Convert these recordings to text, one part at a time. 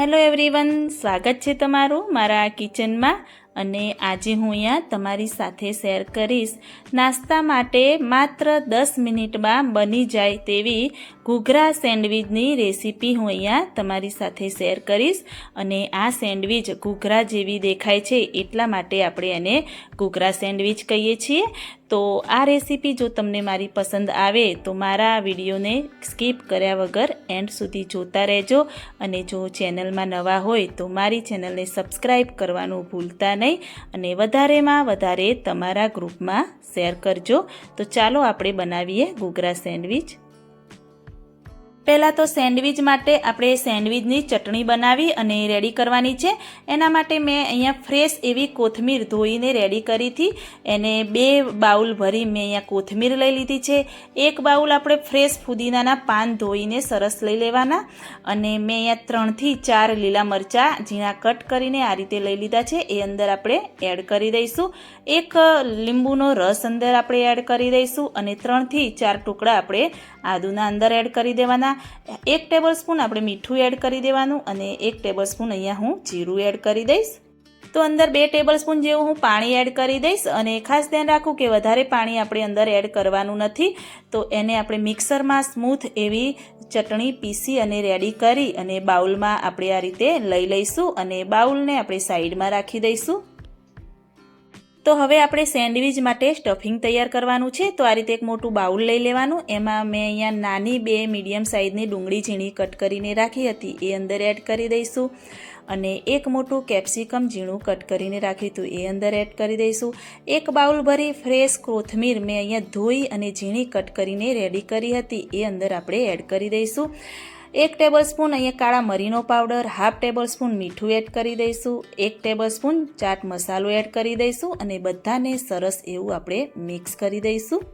Hello everyone સ્વાગત છે તમારું મારા કિચનમાં અને આજે હું અહીંયા તમારી સાથે શેર કરીશ. નાસ્તા માટે માત્ર દસ મિનિટમાં બની જાય તેવી ઘૂઘરા સેન્ડવિચની રેસીપી હું અહીંયા તમારી સાથે શેર કરીશ. અને આ સેન્ડવિચ ઘૂઘરા જેવી દેખાય છે એટલા માટે આપણે એને ઘૂઘરા સેન્ડવિચ કહીએ છીએ. તો આ રેસીપી જો તમને મારી પસંદ આવે તો મારા વિડીયોને સ્કીપ કર્યા વગર એન્ડ સુધી જોતા રહેજો. અને જો ચેનલમાં નવા હોય તો મારી ચેનલને સબસ્ક્રાઈબ કરવાનું ભૂલતા નહીં. અને વધારેમાં વધારે તમારા ગ્રુપમાં શેર કરજો. તો ચાલો આપણે બનાવીએ ઘૂઘરા સેન્ડવિચ. પહેલાં તો સેન્ડવિચ માટે આપણે સેન્ડવિચની ચટણી બનાવી અને રેડી કરવાની છે. એના માટે મેં અહીંયા ફ્રેશ એવી કોથમીર ધોઈને રેડી કરી હતી. એને બે બાઉલ ભરી મેં અહીંયા કોથમીર લઈ લીધી છે. એક બાઉલ આપણે ફ્રેશ ફુદીનાના પાન ધોઈને સરસ લઈ લેવાના. અને મેં અહીંયા ત્રણથી ચાર લીલા મરચાં ઝીણા કટ કરીને આ રીતે લઈ લીધા છે. એ અંદર આપણે એડ કરી દઈશું. એક લીંબુનો રસ અંદર આપણે એડ કરી દઈશું અને ત્રણથી ચાર ટુકડા આપણે આદુના અંદર એડ કરી દેવાના. એક ટેબલ સ્પૂન આપણે મીઠું એડ કરી દેવાનું અને એક ટેબલ સ્પૂન અહીંયા હું જીરું એડ કરી દઈશ. તો અંદર બે ટેબલ સ્પૂન જેવું હું પાણી એડ કરી દઈશ અને ખાસ ધ્યાન રાખું કે વધારે પાણી આપણે અંદર એડ કરવાનું નથી. તો એને આપણે મિક્સરમાં સ્મૂથ એવી ચટણી પીસી અને રેડી કરી અને બાઉલમાં આપણે આ રીતે લઈ લઈશું અને બાઉલને આપણે સાઈડમાં રાખી દઈશું. તો હવે આપણે સેન્ડવિચ માટે સ્ટફિંગ તૈયાર કરવાનું છે. તો આ રીતે એક મોટું બાઉલ લઈ લેવાનું. એમાં મેં અહીંયા નાની બે મીડિયમ સાઇઝની ડુંગળી ઝીણી કટ કરીને રાખી હતી. એ અંદર એડ કરી દઈશું. અને એક મોટું કેપ્સિકમ ઝીણું કટ કરીને રાખ્યું હતું. એ અંદર એડ કરી દઈશું. એક બાઉલ ભરી ફ્રેશ કોથમીર મેં અહીંયા ધોઈ અને ઝીણી કટ કરીને રેડી કરી હતી. એ અંદર આપણે એડ કરી દઈશું. એક ટેબલ સ્પૂન અહીંયા કાળા મરીનો પાવડર હાફ ટેબલ સ્પૂન મીઠું એડ કરી દઈશું, એક ટેબલ સ્પૂન ચાટ મસાલો એડ કરી દઈશું અને બધાને સરસ એવું આપણે મિક્સ કરી દઈશું.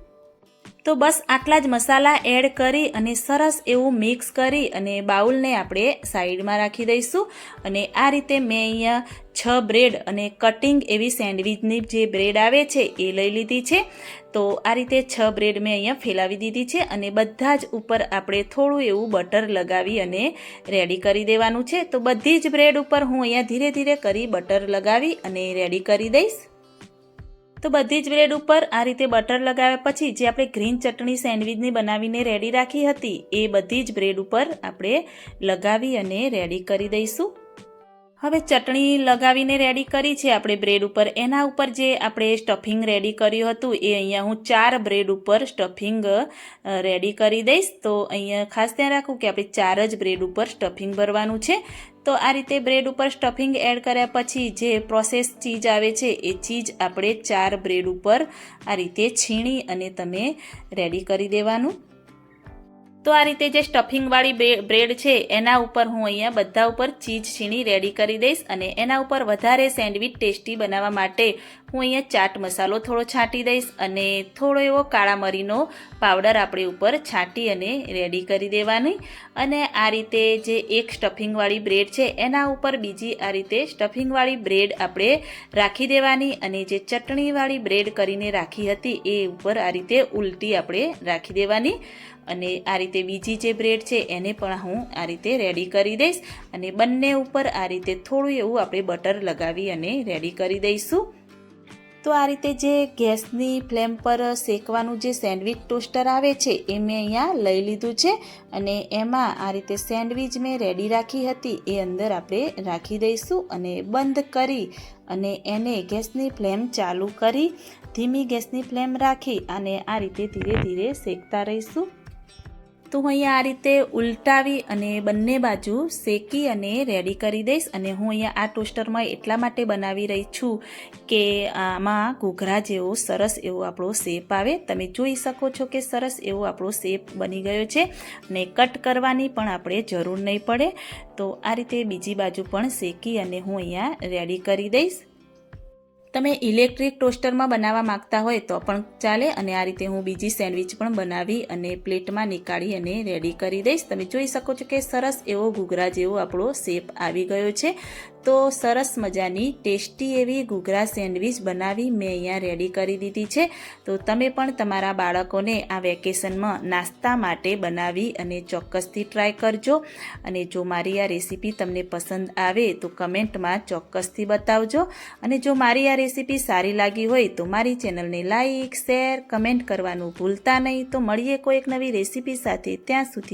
તો બસ આટલા જ મસાલા એડ કરી અને સરસ એવું મિક્સ કરી અને બાઉલને આપણે સાઈડમાં રાખી દઈશું. અને આ રીતે મેં અહીંયા છ બ્રેડ અને કટિંગ એવી સેન્ડવિચની જે બ્રેડ આવે છે એ લઈ લીધી છે. તો આ રીતે છ બ્રેડ મેં અહીંયા ફેલાવી દીધી છે અને બધા જ ઉપર આપણે થોડું એવું બટર લગાવી અને રેડી કરી દેવાનું છે. તો બધી જ બ્રેડ ઉપર હું અહીંયા ધીરે ધીરે કરી બટર લગાવી અને રેડી કરી દઈશ. તો બધી જ બ્રેડ ઉપર આ રીતે બટર લગાવ્યા પછી જે આપણે ગ્રીન ચટણી સેન્ડવિચની બનાવીને રેડી રાખી હતી, એ બધી જ બ્રેડ ઉપર આપણે લગાવી અને રેડી કરી દઈશું. હવે ચટણી લગાવીને રેડી કરી છે આપણે બ્રેડ ઉપર. એના ઉપર જે આપણે સ્ટફિંગ રેડી કર્યું હતું, એ અહીંયા હું ચાર બ્રેડ ઉપર સ્ટફિંગ રેડી કરી દઈશ. તો અહીંયા ખાસ ધ્યાન રાખવું કે આપણે ચાર જ બ્રેડ ઉપર સ્ટફિંગ ભરવાનું છે. તો આ રીતે બ્રેડ ઉપર સ્ટફિંગ એડ કર્યા પછી જે પ્રોસેસ ચીજ આવે છે, એ ચીજ આપણે ચાર બ્રેડ ઉપર આ રીતે છીણી અને તમે રેડી કરી દેવાનું. તો આ રીતે જે સ્ટફિંગવાળી બ્રેડ છે, એના ઉપર હું અહીંયા બધા ઉપર ચીઝ છીણી રેડી કરી દઈશ અને એના ઉપર વધારે સેન્ડવિચ ટેસ્ટી બનાવવા માટે હું અહીંયા ચાટ મસાલો થોડો છાંટી દઈશ અને થોડો એવો કાળા મરીનો પાવડર આપણે ઉપર છાંટી અને રેડી કરી દેવાની. અને આ રીતે જે એક સ્ટફિંગવાળી બ્રેડ છે, એના ઉપર બીજી આ રીતે સ્ટફિંગવાળી બ્રેડ આપણે રાખી દેવાની અને જે ચટણીવાળી બ્રેડ કરીને રાખી હતી, એ ઉપર આ રીતે ઉલટી આપણે રાખી દેવાની. અને આ રીતે બીજી જે બ્રેડ છે, એને પણ હું આ રીતે રેડી કરી દઈશ. અને બંને ઉપર આ રીતે થોડું એવું આપણે બટર લગાવી અને રેડી કરી દઈશું. તો આ રીતે જે ગેસની ફ્લેમ પર શેકવાનું જે સેન્ડવિચ ટોસ્ટર આવે છે, એ મેં અહીંયા લઈ લીધું છે અને એમાં આ રીતે સેન્ડવિચ મેં રેડી રાખી હતી, એ અંદર આપણે રાખી દઈશું અને બંધ કરી અને એને ગેસની ફ્લેમ ચાલુ કરી, ધીમી ગેસની ફ્લેમ રાખી અને આ રીતે ધીરે ધીરે શેકતા રહીશું. તો હું અહીંયા આ રીતે ઉલટાવી અને બંને બાજુ શેકી અને રેડી કરી દઈશ અને હું અહીંયા આ ટોસ્ટરમાં એટલા માટે બનાવી રહી છું કે આમાં ઘૂઘરા જેવો સરસ એવો આપણો શેપ આવે. તમે જોઈ શકો છો કે સરસ એવો આપણો શેપ બની ગયો છે અને કટ કરવાની પણ આપણે જરૂર નહીં પડે. તો આ રીતે બીજી બાજુ પણ શેકી અને હું અહીંયા રેડી કરી દઈશ. તમે ઇલેક્ટ્રિક ટોસ્ટરમાં બનાવવા માંગતા હોય તો પણ ચાલે અને આ રીતે હું બીજી સેન્ડવિચ પણ બનાવી અને પ્લેટમાં નીકાળી અને રેડી કરી દઈશ. તમે જોઈ શકો છો કે સરસ એવો ઘૂઘરા જેવો આપણો શેપ આવી ગયો છે. તો સરસ મજાની, ટેસ્ટી એવી ઘૂઘરા સેન્ડવિચ બનાવી મેં અહીંયા રેડી કરી દીધી છે. તો તમે પણ તમારા બાળકોને આ વેકેશનમાં નાસ્તા માટે બનાવી અને ચોક્કસથી ટ્રાય કરજો. અને જો મારી આ રેસીપી તમને પસંદ આવે તો કમેન્ટમાં ચોક્કસથી બતાવજો. અને જો મારી આ રેસીપી સારી લાગી હોય તો મારી ચેનલને લાઈક, શેર, કમેન્ટ કરવાનું ભૂલતા નહીં. તો મળીએ કોઈક નવી રેસીપી સાથે ત્યાં સુધી.